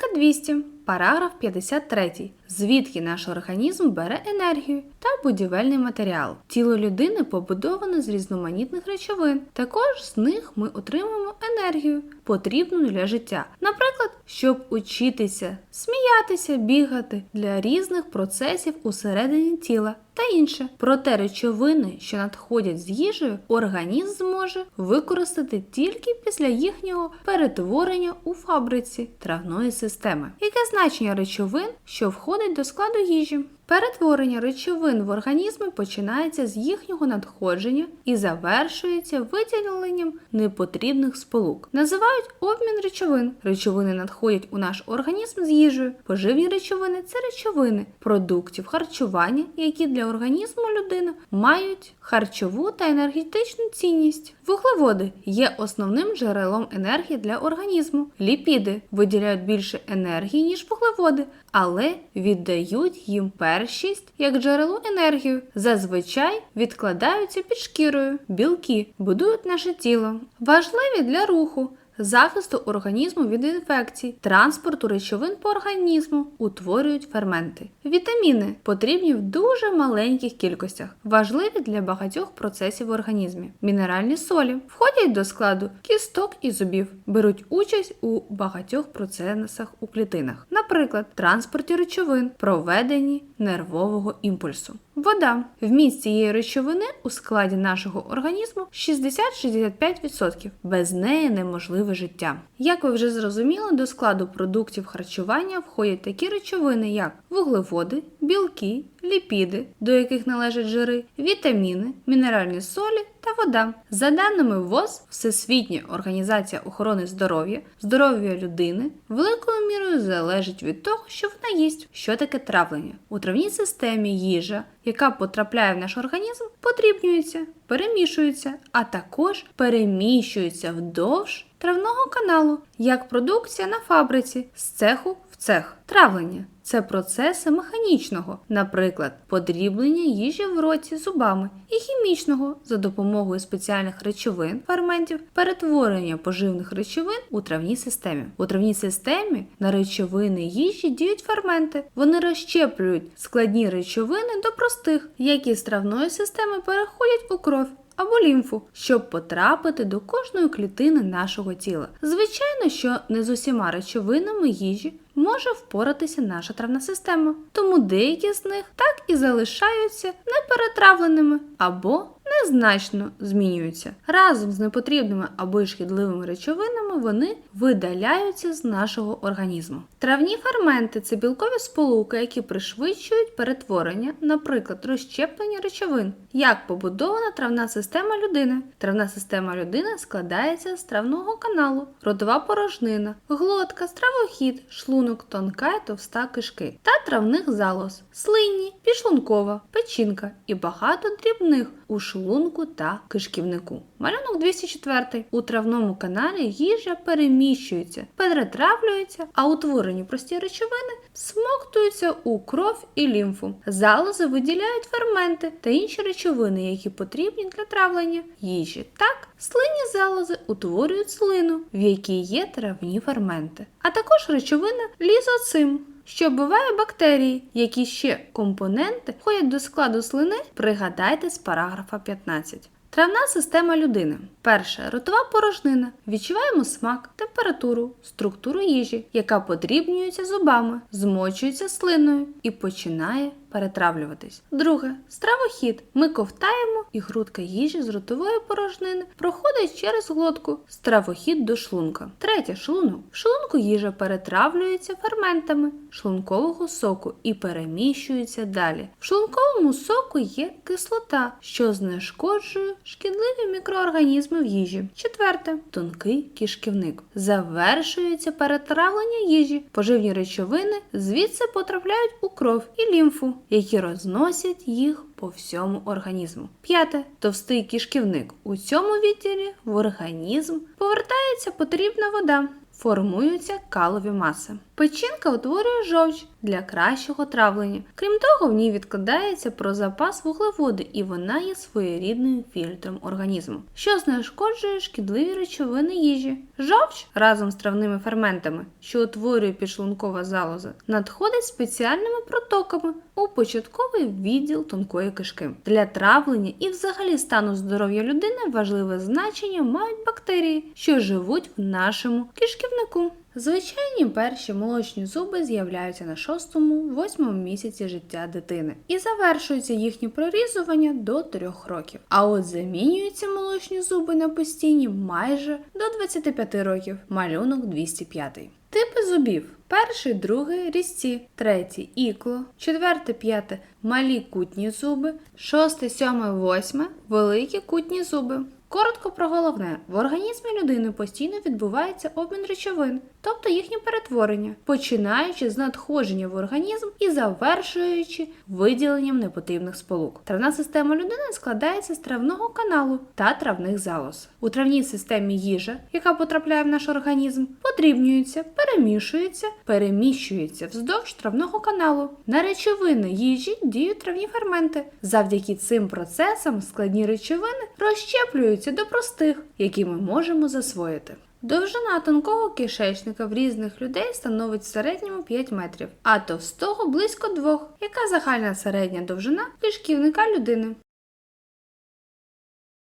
Сторінка 200, параграф 53. Звідки наш організм бере енергію та будівельний матеріал. Тіло людини побудоване з різноманітних речовин. Також з них ми отримуємо енергію, потрібну для життя. Наприклад, щоб учитися, сміятися, бігати для різних процесів усередині тіла та інше. Проте речовини, що надходять з їжею, організм зможе використати тільки після їхнього перетворення у фабриці травної системи. Яке значення речовин, що входить до складу їжі? Перетворення речовин в організми починається з їхнього надходження і завершується виділенням непотрібних сполук. Називають обмін речовин. Речовини надходять у наш організм з їжею. Поживні речовини це речовини продуктів харчування, які для організму людини мають харчову та енергетичну цінність. Вуглеводи є основним джерелом енергії для організму. Ліпіди виділяють більше енергії, ніж вуглеводи, але віддають їм першість як джерело енергії. Зазвичай відкладаються під шкірою. Білки будують наше тіло. Важливі для руху. Захисту організму від інфекцій, транспорту речовин по організму утворюють ферменти. Вітаміни потрібні в дуже маленьких кількостях, важливі для багатьох процесів в організмі. Мінеральні солі входять до складу кісток і зубів, беруть участь у багатьох процесах у клітинах, наприклад, транспорті речовин, проведенні нервового імпульсу. Вода вміст цієї речовини у складі нашого організму 60-65%. Без неї неможливе життя. Як ви вже зрозуміли, до складу продуктів харчування входять такі речовини, як вуглеводи, білки, ліпіди, до яких належать жири, вітаміни, мінеральні солі та вода. За даними ВОЗ, Всесвітня організація охорони здоров'я, здоров'я людини великою мірою залежить від того, що вона їсть. Що таке травлення? У травній системі їжа, яка потрапляє в наш організм, подрібнюється, перемішується, а також переміщується вдовж травного каналу, як продукція на фабриці з цеху в цех. Травлення це процеси механічного, наприклад, подріблення їжі в роті зубами, і хімічного за допомогою спеціальних речовин, ферментів, перетворення поживних речовин у травній системі. У травній системі на речовини їжі діють ферменти. Вони розщеплюють складні речовини до простих, які з травної системи переходять у кров або лімфу, щоб потрапити до кожної клітини нашого тіла. Звичайно, що не з усіма речовинами їжі може впоратися наша травна система, тому деякі з них так і залишаються неперетравленими або незначно змінюються. Разом з непотрібними або шкідливими речовинами вони видаляються з нашого організму. Травні ферменти це білкові сполуки, які пришвидшують перетворення, наприклад, розщеплення речовин. Як побудована травна система людини? Травна система людини складається з травного каналу, ротова порожнина, глотка, стравохід, шлунок, тонка і товста кишки та травних залоз, слинні, підшлункова, печінка і багато дрібних у шлунку та кишківнику. Малюнок 204. У травному каналі їжа переміщується, перетравлюється, а утворені прості речовини смоктуються у кров і лімфу. Залози виділяють ферменти та інші речовини, які потрібні для травлення їжі. Так, слинні залози утворюють слину, в якій є травні ферменти, а також речовина лізоцим що буває бактерії, які ще компоненти входять до складу слини, пригадайте з параграфа 15. Травна система людини. Перше ротова порожнина. Відчуваємо смак, температуру, структуру їжі, яка подрібнюється зубами, змочується слиною і починає перетравлюватись. Друге стравохід. Ми ковтаємо і грудка їжі з ротової порожнини проходить через глотку стравохід до шлунка. Третє шлунок. В шлунку їжа перетравлюється ферментами шлункового соку і переміщується далі. В шлунковому соку є кислота, що знешкоджує шкідливі мікроорганізми в їжі. Четверте тонкий кишківник. Завершується перетравлення їжі. Поживні речовини звідси потрапляють у кров і лімфу які розносять їх по всьому організму. П'яте товстий кишківник. У цьому відділі в організм повертається потрібна вода. формуються калові маси. Печінка утворює жовч для кращого травлення. Крім того, в ній відкладається про запас вуглеводи, і вона є своєрідним фільтром організму, що знешкоджує шкідливі речовини їжі. Жовч разом з травними ферментами, що утворює підшлункова залоза, надходить спеціальними протоками у початковий відділ тонкої кишки. Для травлення і взагалі стану здоров'я людини важливе значення мають бактерії, що живуть в нашому кишківнику. Звичайні перші молочні зуби з'являються на 6-8 місяці життя дитини і завершується їхнє прорізування до 3 років. А от замінюються молочні зуби на постійні майже до 25 років. Малюнок 205. Типи зубів: перший, другий різці, третій ікло, четверте, п'яте малі кутні зуби, шосте, сьоме, восьме великі кутні зуби. Коротко про головне: в організмі людини постійно відбувається обмін речовин, тобто їхнє перетворення, починаючи з надходження в організм і завершуючи виділенням непотрібних сполук. Травна система людини складається з травного каналу та травних залоз. У травній системі їжа, яка потрапляє в наш організм, подрібнюється, перемішується, переміщується вздовж травного каналу. На речовини їжі діють травні ферменти. Завдяки цим процесам складні речовини розщеплюються до простих, які ми можемо засвоїти. Довжина тонкого кишечника в різних людей становить в середньому 5 метрів, а товстого близько 2, яка загальна середня довжина кишківника людини.